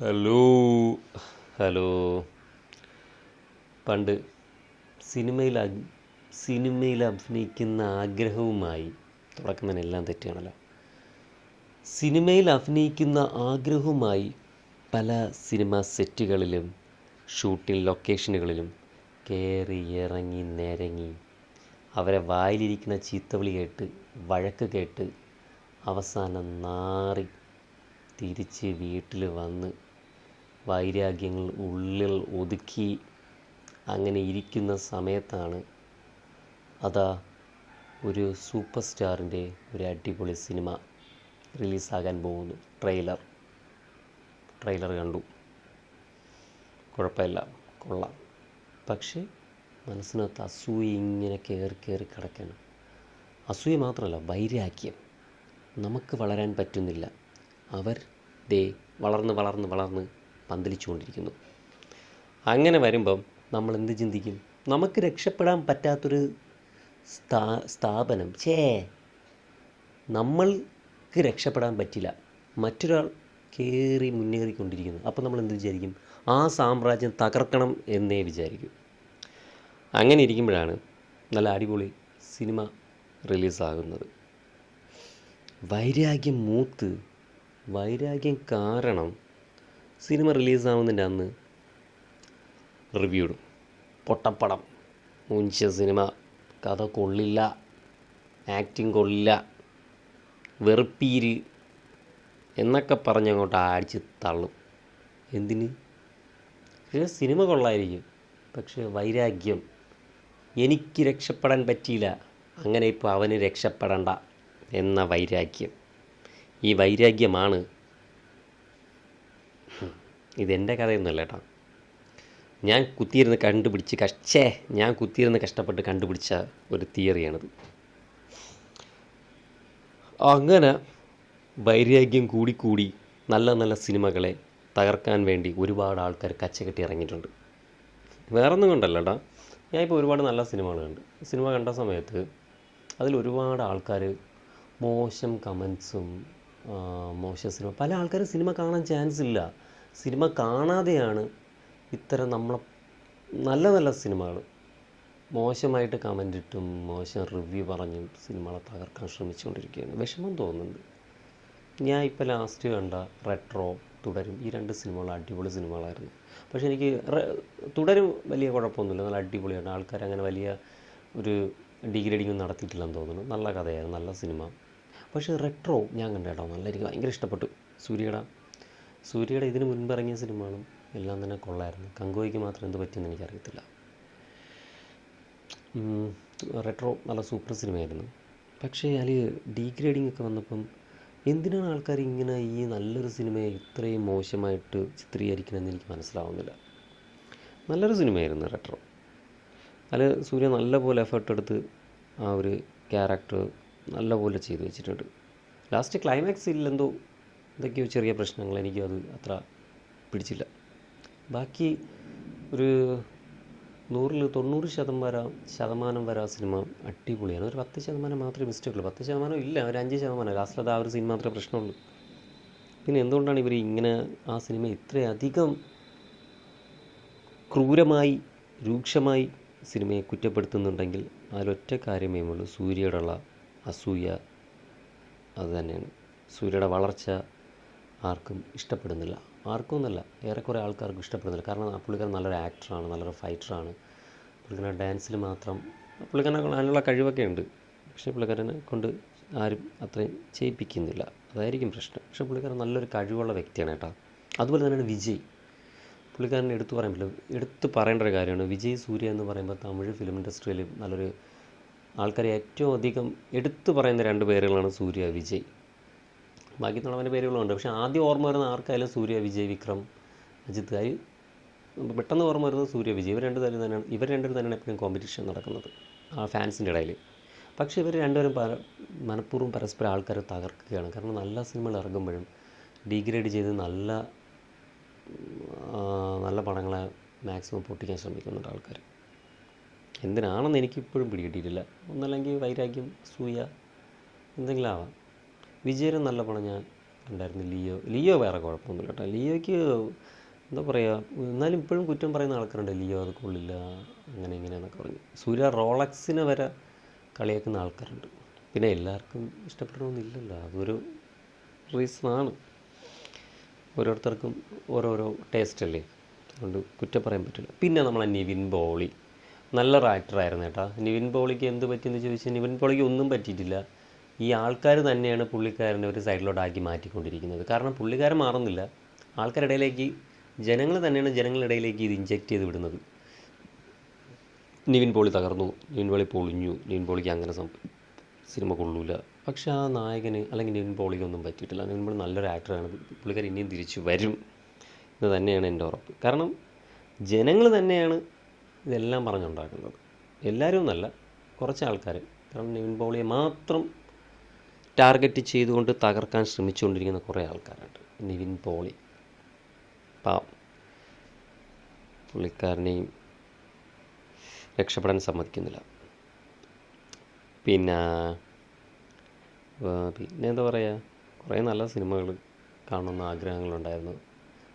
Hello hello പണ്ട് സിനിമയിൽ സിനിമയിൽ അഭിനയിക്കുന്ന ആഗ്രഹവുമായി തുടക്കുന്നതിനെല്ലാം തെറ്റുകയാണല്ലോ. സിനിമയിൽ അഭിനയിക്കുന്ന ആഗ്രഹവുമായി പല സിനിമാ സെറ്റുകളിലും ഷൂട്ടിംഗ് ലൊക്കേഷനുകളിലും കയറി ഇറങ്ങി നിരങ്ങി അവരെ വായിലിരിക്കുന്ന ചീത്തവിളി കേട്ട് വഴക്ക് കേട്ട് അവസാനം നാറി തിരിച്ച് വീട്ടിൽ വന്ന് വൈരാഗ്യങ്ങൾ ഉള്ളിൽ ഒതുക്കി അങ്ങനെ ഇരിക്കുന്ന സമയത്താണ് അതാ ഒരു സൂപ്പർ സ്റ്റാറിന്റെ ഒരു അടിപൊളി സിനിമ റിലീസാകാൻ പോകുന്നു ട്രെയിലർ. ട്രെയിലർ കണ്ടു. കുഴപ്പമില്ല. കൊള്ളാം. പക്ഷേ മനസ്സിനകത്ത് അസൂയ ഇങ്ങനെ കയറി കയറി കിടക്കണം. അസൂയ മാത്രമല്ല വൈരാഗ്യം. നമുക്ക് വളരാൻ പറ്റുന്നില്ല. അവർ ദേ വളർന്ന് വളർന്ന് വളർന്ന് പന്തലിച്ചുകൊണ്ടിരിക്കുന്നു. അങ്ങനെ വരുമ്പം നമ്മൾ എന്ത് ചിന്തിക്കും? നമുക്ക് രക്ഷപ്പെടാൻ പറ്റാത്തൊരു സ്ഥാ സ്ഥാപനം. ചേ നമ്മൾക്ക് രക്ഷപ്പെടാൻ പറ്റില്ല. മറ്റൊരാൾ കയറി മുന്നേറിക്കൊണ്ടിരിക്കുന്നു. അപ്പോൾ നമ്മൾ എന്ത് വിചാരിക്കും? ആ സാമ്രാജ്യം തകർക്കണം എന്നേ വിചാരിക്കും. അങ്ങനെ ഇരിക്കുമ്പോഴാണ് നല്ല അടിപൊളി സിനിമ റിലീസാകുന്നത്. വൈരാഗ്യം മൂത്ത് വൈരാഗ്യം കാരണം സിനിമ റിലീസാവുന്നതിന്റെ അന്ന് റിവ്യൂ ഇടും പൊട്ടപ്പടം മുഞ്ച സിനിമ കഥ കൊള്ളില്ല ആക്ടിങ് കൊള്ളില്ല വെറുപ്പീര് എന്നൊക്കെ പറഞ്ഞ് അങ്ങോട്ട് അടിച്ച് തള്ളും. എന്തിന്? പക്ഷേ സിനിമ കൊള്ളായിരിക്കും പക്ഷേ വൈരാഗ്യം. എനിക്ക് രക്ഷപ്പെടാൻ പറ്റിയില്ല അങ്ങനെ ഇപ്പോൾ അവന് രക്ഷപ്പെടണ്ട എന്ന വൈരാഗ്യം. ഈ വൈരാഗ്യമാണ് ഇതെന്റെ കഥയൊന്നുമല്ല കേട്ടോ. ഞാൻ കുത്തിയിരുന്ന് കണ്ടുപിടിച്ച് കഷ്ടേ ഞാൻ കുത്തിയിരുന്ന് കഷ്ടപ്പെട്ട് കണ്ടുപിടിച്ച ഒരു തിയറിയാണിത്. അങ്ങനെ വൈരാഗ്യം കൂടിക്കൂടി നല്ല നല്ല സിനിമകളെ തകർക്കാൻ വേണ്ടി ഒരുപാട് ആൾക്കാർ കച്ചകെട്ടി ഇറങ്ങിയിട്ടുണ്ട്. വേറൊന്നും കൊണ്ടല്ല കേട്ടോ. ഞാനിപ്പോൾ ഒരുപാട് നല്ല സിനിമകൾ കണ്ട്. സിനിമ കണ്ട സമയത്ത് അതിൽ ഒരുപാട് ആൾക്കാർ മോശം കമൻസും മോശം സിനിമ പല ആൾക്കാരും സിനിമ കാണാൻ ചാൻസ് ഇല്ല. സിനിമ കാണാതെയാണ് ഇത്തരം നമ്മളെ നല്ല നല്ല സിനിമകൾ മോശമായിട്ട് കമന്റ് ഇട്ടും മോശം റിവ്യൂ പറഞ്ഞും സിനിമകളെ തകർക്കാൻ ശ്രമിച്ചുകൊണ്ടിരിക്കുകയാണ്. വിഷമം തോന്നുന്നുണ്ട്. ഞാൻ ഇപ്പോൾ ലാസ്റ്റ് കണ്ട റെട്രോ തുടരും. ഈ രണ്ട് സിനിമകൾ അടിപൊളി സിനിമകളായിരുന്നു. പക്ഷേ എനിക്ക് തുടരും വലിയ കുഴപ്പമൊന്നുമില്ല. നല്ല അടിപൊളിയാണ്. ആൾക്കാർ അങ്ങനെ വലിയ ഒരു ഡിഗ്രേഡിങ് ഒന്നും നടത്തിയിട്ടില്ലെന്ന് തോന്നുന്നു. നല്ല കഥയായിരുന്നു. നല്ല സിനിമ. പക്ഷേ റെട്രോ ഞാൻ കണ്ടേട്ടോ നല്ല എനിക്ക് ഭയങ്കര ഇഷ്ടപ്പെട്ടു. സൂര്യയുടെ സൂര്യയുടെ ഇതിനു മുൻപ് ഇറങ്ങിയ സിനിമകളും എല്ലാം തന്നെ കൊള്ളായിരുന്നു. കങ്കോയ്ക്ക് മാത്രം എന്ത് പറ്റിയെന്ന് എനിക്കറിയത്തില്ല. റെട്രോ നല്ല സൂപ്പർ സിനിമയായിരുന്നു. പക്ഷേ അതിൽ ഡീഗ്രേഡിംഗ് ഒക്കെ വന്നപ്പം എന്തിനാണ് ആൾക്കാർ ഇങ്ങനെ ഈ നല്ലൊരു സിനിമയെ ഇത്രയും മോശമായിട്ട് ചിത്രീകരിക്കണമെന്ന് എനിക്ക് മനസ്സിലാവുന്നില്ല. നല്ലൊരു സിനിമയായിരുന്നു റെട്രോ അതിൽ സൂര്യ നല്ലപോലെ എഫേർട്ട് എടുത്ത് ആ ഒരു ക്യാരക്ടർ നല്ലപോലെ ചെയ്തു വെച്ചിട്ടുണ്ട്. ലാസ്റ്റ് ക്ലൈമാക്സ് എന്തോ എന്തൊക്കെയോ ചെറിയ പ്രശ്നങ്ങൾ. എനിക്കും അത് അത്ര പിടിച്ചില്ല. ബാക്കി ഒരു നൂറിൽ തൊണ്ണൂറ് ശതമാനം ശതമാനം വരെ ആ സിനിമ അടിപൊളിയാണ്. ഒരു പത്ത് ശതമാനം മാത്രമേ മിസ്റ്റേക്ക് ഉള്ളൂ. പത്ത് ശതമാനം ഇല്ല ഒരു അഞ്ച് ശതമാനം. ലാസ്റ്റിൽ ആ ഒരു സിനിമ മാത്രമേ പ്രശ്നമുള്ളൂ. പിന്നെ എന്തുകൊണ്ടാണ് ഇവർ ഇങ്ങനെ ആ സിനിമ ഇത്രയധികം ക്രൂരമായി രൂക്ഷമായി സിനിമയെ കുറ്റപ്പെടുത്തുന്നുണ്ടെങ്കിൽ അതിലൊറ്റ കാര്യമേ ഉള്ളൂ. സൂര്യയോടുള്ള അസൂയ അത് തന്നെയാണ്. സൂര്യയുടെ വളർച്ച ആർക്കും ഇഷ്ടപ്പെടുന്നില്ല. ആർക്കും എന്നല്ല ഏറെക്കുറെ ആൾക്കാർക്കും ഇഷ്ടപ്പെടുന്നില്ല. കാരണം പുള്ളിക്കാരൻ നല്ലൊരു ആക്ടറാണ് നല്ലൊരു ഫൈറ്ററാണ് പുള്ളിക്കാരൻ ഡാൻസിൽ മാത്രം പുള്ളിക്കാരനെ അതിനുള്ള കഴിവൊക്കെ ഉണ്ട്. പക്ഷേ പുള്ളിക്കാരനെ കൊണ്ട് ആരും അത്രയും ചെയ്യിപ്പിക്കുന്നില്ല. അതായിരിക്കും പ്രശ്നം. പക്ഷേ പുള്ളിക്കാരൻ നല്ലൊരു കഴിവുള്ള വ്യക്തിയാണ് കേട്ടോ. അതുപോലെ തന്നെയാണ് വിജയ്. പുള്ളിക്കാരനെ എടുത്തു പറയാൻ പറ്റില്ല. എടുത്ത് പറയേണ്ട ഒരു കാര്യമാണ്. വിജയ് സൂര്യ എന്ന് പറയുമ്പോൾ തമിഴ് ഫിലിം ഇൻഡസ്ട്രിയിൽ നല്ലൊരു ആൾക്കാരെ ഏറ്റവും അധികം എടുത്തു പറയുന്ന രണ്ട് പേരുകളാണ് സൂര്യ വിജയ്. ബാക്കി തുണവന്റെ പേരുകളുണ്ട്. പക്ഷേ ആദ്യം ഓർമ്മ വരുന്ന ആർക്കായാലും സൂര്യ വിജയ് വിക്രം അജിത് ഗായ് പെട്ടെന്ന് ഓർമ്മ വരുന്നത് സൂര്യ വിജയ്. ഇവർ രണ്ട് തരം തന്നെയാണ്. ഇവർ രണ്ടുപേരും തന്നെയാണ് എപ്പോഴും കോമ്പറ്റീഷൻ നടക്കുന്നത്. ആ ഫാൻസിന്റെ ഇടയിൽ. പക്ഷേ ഇവർ രണ്ടുപേരും പര മനഃപൂർവം പരസ്പരം ആൾക്കാരെ തകർക്കുകയാണ്. കാരണം നല്ല സിനിമകൾ ഇറങ്ങുമ്പോഴും ഡീഗ്രേഡ് ചെയ്ത് നല്ല നല്ല പടങ്ങളെ മാക്സിമം പൊട്ടിക്കാൻ ശ്രമിക്കുന്നുണ്ട് ആൾക്കാർ എന്തിനാണെന്ന് എനിക്കിപ്പോഴും പിടികിട്ടിയിട്ടില്ല. ഒന്നല്ലെങ്കിൽ വൈരാഗ്യം സൂയ എന്തെങ്കിലും ആവാം. വിജയനും നല്ല പടം ഞാൻ ഉണ്ടായിരുന്നു. ലിയോ ലിയോ വേറെ കുഴപ്പമൊന്നുമില്ല കേട്ടോ. ലിയോയ്ക്ക് എന്താ പറയുക എന്നാലും ഇപ്പോഴും കുറ്റം പറയുന്ന ആൾക്കാരുണ്ട്. ലിയോ അത് കൊള്ളില്ല അങ്ങനെ ഇങ്ങനെയെന്നൊക്കെ പറഞ്ഞു. സൂര്യ റോളക്സിനെ വരെ കളിയാക്കുന്ന ആൾക്കാരുണ്ട്. പിന്നെ എല്ലാവർക്കും ഇഷ്ടപ്പെടണമെന്നില്ലല്ലോ. അതൊരു റീസണാണ് ഓരോരുത്തർക്കും ഓരോരോ ടേസ്റ്റ് അല്ലേ? അതുകൊണ്ട് കുറ്റം പറയാൻ പറ്റില്ല. പിന്നെ നമ്മളെ നിവിൻ ബോളി. നല്ലൊരു ആക്ടറായിരുന്നു കേട്ടോ. നിവിൻ ബോളിക്ക് എന്ത് പറ്റിയെന്ന് ചോദിച്ചാൽ നിവിൻ ബോളിക്ക് ഒന്നും പറ്റിയിട്ടില്ല. ഈ ആൾക്കാർ തന്നെയാണ് പുള്ളിക്കാരനെ ഒരു സൈഡിലോട്ടാക്കി മാറ്റിക്കൊണ്ടിരിക്കുന്നത്. കാരണം പുള്ളിക്കാരൻ മാറുന്നില്ല. ആൾക്കാരിടയിലേക്ക് ജനങ്ങൾ തന്നെയാണ് ജനങ്ങളിടയിലേക്ക് ഇത് ഇഞ്ചെക്റ്റ് ചെയ്ത് വിടുന്നത്. നിവിൻ പോളി തകർന്നു. നിവിൻ പോളി പൊളിഞ്ഞു. നിവിൻ പോളിക്ക് അങ്ങനെ സിനിമ കൊള്ളൂല. പക്ഷെ ആ നായകന് അല്ലെങ്കിൽ നിവിൻ പോളിക്കൊന്നും പറ്റിയിട്ടില്ല. നിവിൻ പോളി നല്ലൊരു ആക്ടറാണ് പുള്ളിക്കാരൻ ഇനിയും തിരിച്ചു വരും. എന്ന് തന്നെയാണ് എന്റെ ഉറപ്പ്. കാരണം ജനങ്ങൾ തന്നെയാണ് ഇതെല്ലാം പറഞ്ഞുണ്ടാക്കുന്നത്. എല്ലാവരും എന്നല്ല കുറച്ച് ആൾക്കാർ കാരണം നിവിൻ പോളിയെ മാത്രം ടാർഗറ്റ് ചെയ്തുകൊണ്ട് തകർക്കാൻ ശ്രമിച്ചുകൊണ്ടിരിക്കുന്ന കുറേ ആൾക്കാരുണ്ട്. നിവിൻ പോളി. പാവം. പുള്ളിക്കാരനെയും രക്ഷപ്പെടാൻ സമ്മതിക്കുന്നില്ല. പിന്നെ പിന്നെ എന്താ പറയുക കുറേ നല്ല സിനിമകൾ കാണുന്ന ആഗ്രഹങ്ങളുണ്ടായിരുന്നു.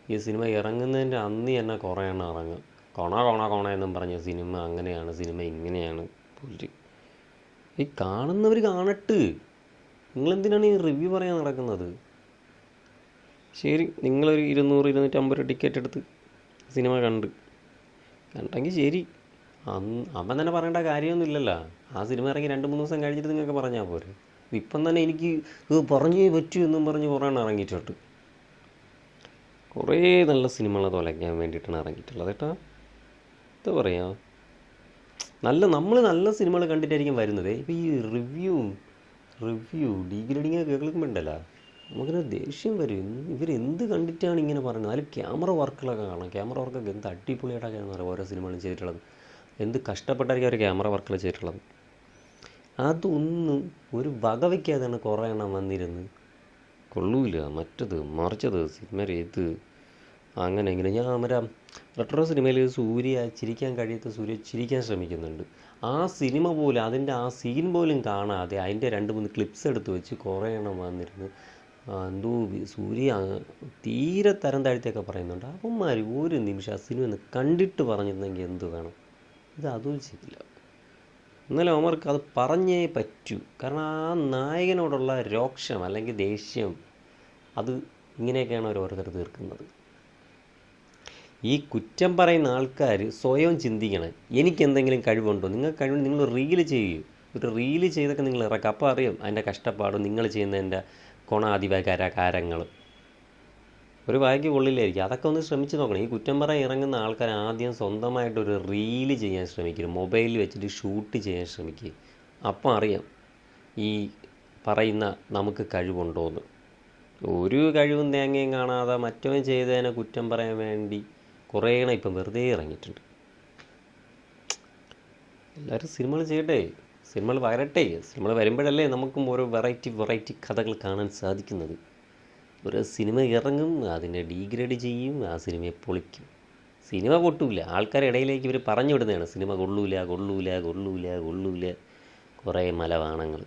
ഈ സിനിമ ഇറങ്ങുന്നതിന്റെ അന്ന് തന്നെ കുറേ എണ്ണം ഇറങ്ങും. കൊണ കൊണ കൊണ എന്നും പറഞ്ഞ സിനിമ അങ്ങനെയാണ് സിനിമ ഇങ്ങനെയാണ്. പുല്ല് ഈ കാണുന്നവർ കാണട്ട്. നിങ്ങളെന്തിനാണ് ഈ റിവ്യൂ പറയാൻ നടക്കുന്നത്? ശരി നിങ്ങളൊരു ഇരുന്നൂറ് ഇരുന്നൂറ്റമ്പത് രൂപ ടിക്കറ്റ് എടുത്ത് സിനിമ കണ്ട്. കണ്ടെങ്കിൽ ശരി. അന്ന് അവൻ തന്നെ പറയേണ്ട കാര്യമൊന്നുമില്ലല്ലോ. ആ സിനിമ ഇറങ്ങി രണ്ട് മൂന്ന് ദിവസം കഴിഞ്ഞിട്ട് നിങ്ങൾക്ക് പറഞ്ഞാൽ പോരെ. ഇപ്പം തന്നെ എനിക്ക് പറഞ്ഞേ പറ്റൂ എന്നും പറഞ്ഞ് കുറേ ഇറങ്ങിയിട്ടുണ്ട്. കുറേ നല്ല സിനിമകൾ തുലയ്ക്കാൻ വേണ്ടിയിട്ടാണ് ഇറങ്ങിയിട്ടുള്ളത് കേട്ടോ. എന്താ പറയുക നല്ല നമ്മൾ നല്ല സിനിമകൾ കണ്ടിട്ടായിരിക്കും വരുന്നത്. ഇപ്പോൾ ഈ റിവ്യൂ റിവ്യൂ ഡീഗ്രേഡിങ് ഒക്കെ കേൾക്കുമ്പോണ്ടല്ലോ. നമുക്കിങ്ങനെ ദേഷ്യം വരും. ഇവരെന്ത് കണ്ടിട്ടാണ് ഇങ്ങനെ പറയുന്നത്? അതിൽ ക്യാമറ വർക്കുകളൊക്കെ കാണാം ക്യാമറ വർക്കൊക്കെ എന്ത് അടിപൊളിയായിട്ടൊക്കെയാണ് പറയുക ഓരോ സിനിമകളും ചെയ്തിട്ടുള്ളത്. എന്ത് കഷ്ടപ്പെട്ടായിരിക്കും അവർ ക്യാമറ വർക്കുകൾ ചെയ്തിട്ടുള്ളത്? അതൊന്നും ഒരു വക വയ്ക്കാതെയാണ് കുറേ എണ്ണം വന്നിരുന്ന് കൊള്ളൂല. മറ്റത് മറിച്ചത് സിനിമ ഇത്. അങ്ങനെ ഇങ്ങനെ ഞാൻ അമരാം റെട്രോ സിനിമയിൽ സൂര്യ ചിരിക്കാൻ കഴിയാത്ത സൂര്യ ചിരിക്കാൻ ശ്രമിക്കുന്നുണ്ട്. ആ സിനിമ പോലും അതിന്റെ ആ സീൻ പോലും കാണാതെ അതിന്റെ രണ്ട് മൂന്ന് ക്ലിപ്സ് എടുത്ത് വെച്ച് കുറേ എണ്ണം വന്നിരുന്ന് എന്തോ സൂര്യ തീരെ തരം താഴ്ത്തിയൊക്കെ പറയുന്നുണ്ട്. അവന്മാർ ഒരു നിമിഷം ആ സിനിമ ഒന്ന് കണ്ടിട്ട് പറഞ്ഞിരുന്നെങ്കിൽ എന്ത് വേണം? ഇത് അതും ചെയ്തില്ല. എന്നാലും അവർക്ക് അത് പറഞ്ഞേ പറ്റൂ. കാരണം ആ നായകനോടുള്ള രോക്ഷം അല്ലെങ്കിൽ ദേഷ്യം അത് ഇങ്ങനെയൊക്കെയാണ് ഓരോരുത്തർ തീർക്കുന്നത്. ഈ കുറ്റം പറയുന്ന ആൾക്കാർ സ്വയം ചിന്തിക്കണം. എനിക്ക് എന്തെങ്കിലും കഴിവുണ്ടോ? നിങ്ങൾ കഴിവ് നിങ്ങൾ റീൽ ചെയ്യൂ. ഒരു റീൽ ചെയ്തൊക്കെ നിങ്ങൾ ഇറക്കുക. അപ്പോൾ അറിയും അതിന്റെ കഷ്ടപ്പാടും നിങ്ങൾ ചെയ്യുന്നതിന്റെ കൊണാതിപകാര കാരങ്ങൾ ഒരു വായിക്ക് കൊള്ളില്ലായിരിക്കും. അതൊക്കെ ഒന്ന് ശ്രമിച്ച് നോക്കണം. ഈ കുറ്റം പറയാൻ ഇറങ്ങുന്ന ആൾക്കാർ ആദ്യം സ്വന്തമായിട്ടൊരു റീൽ ചെയ്യാൻ ശ്രമിക്കും. മൊബൈലിൽ വെച്ചിട്ട് ഷൂട്ട് ചെയ്യാൻ ശ്രമിക്കുക അപ്പം അറിയാം ഈ പറയുന്ന നമുക്ക് കഴിവുണ്ടോയെന്ന് ഒരു കഴിവും തേങ്ങയും കാണാതെ മറ്റവൻ ചെയ്തതിനെ കുറ്റം പറയാൻ വേണ്ടി കുറേ എണ്ണം ഇപ്പം വെറുതെ ഇറങ്ങിയിട്ടുണ്ട്. എല്ലാവരും സിനിമകൾ ചെയ്യട്ടെ. സിനിമകൾ വരട്ടെ. സിനിമകൾ വരുമ്പോഴല്ലേ നമുക്കും ഓരോ വെറൈറ്റി വെറൈറ്റി കഥകൾ കാണാൻ സാധിക്കുന്നത്. ഒരു സിനിമ ഇറങ്ങും അതിനെ ഡീഗ്രേഡ് ചെയ്യും ആ സിനിമയെ പൊളിക്കും. സിനിമ പൊട്ടൂല. ആൾക്കാരുടെ ഇടയിലേക്ക് ഇവർ പറഞ്ഞു വിടുന്നതാണ്. സിനിമ കൊള്ളൂല കൊള്ളൂല കൊള്ളൂല കൊള്ളൂല. കുറേ മലവാണങ്ങൾ